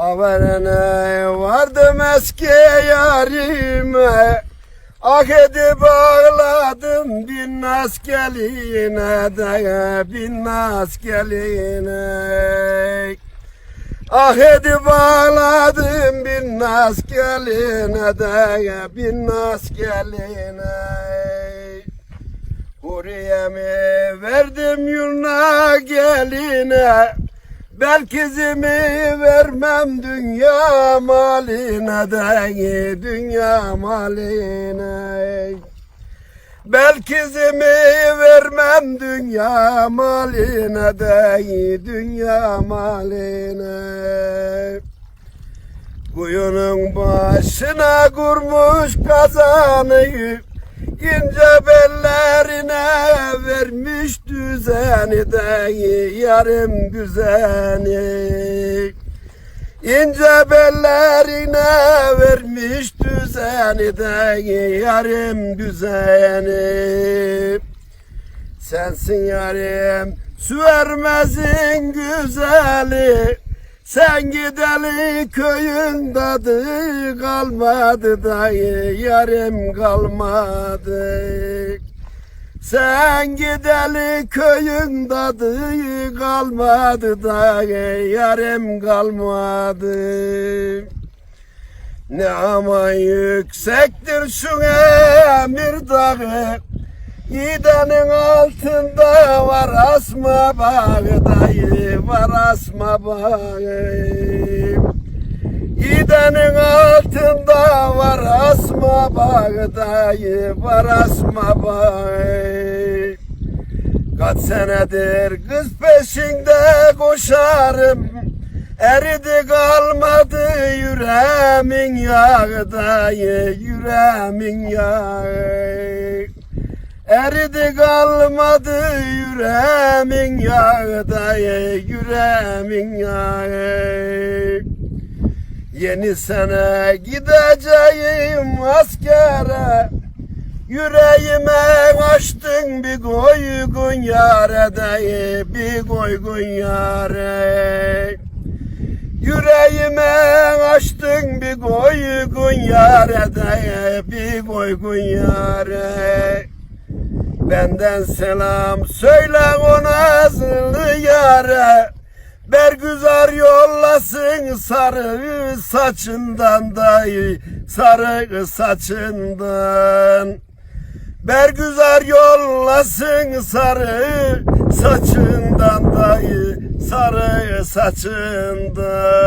Averene vardım eski yarime. Ah edip ağladım bin naz geline de bin naz geline Ah edip ağladım bin naz geline de bin naz geline Kuriyemi verdim yurna geline Belkizimi vermem dünya maline de dünya maline. Belkizimi vermem dünya maline de dünya maline. Kuyunun başına kurmuş kazanı ince bellerine vermiş düzeni de yarım güzeni. İnce bellerine vermiş düzeni de yarım güzeni. Sensin yarim su vermezin güzeli Sen gideli köyün tadı kalmadı dayı yarim kalmadı. Sen gideli köyün tadı kalmadı dayı yarim kalmadı. Ne ama yüksektir şu emir Gidenin altında var asma bağı dayı Var asma bağı. Gidenin altında var asma bağı dayı Var asma bağı. Kaç senedir kız peşinde koşarım Eridi kalmadı yüreğimin yağı dayı Yüreğimin yağı Eridi kalmadı yüreğimin yağı dayı Yüreğimin yağı. Yeni sene gideceğim askere Yüreğime açtın bir koygun yare dayı Bir koygun yare. Yüreğime açtın bir koygun yare dayı Bir koygun yare Benden selam söyle o nazlı yare. Bergüzar yollasın sarı saçından dayı Sarı saçından. Bergüzar yollasın sarı saçından dayı Sarı saçından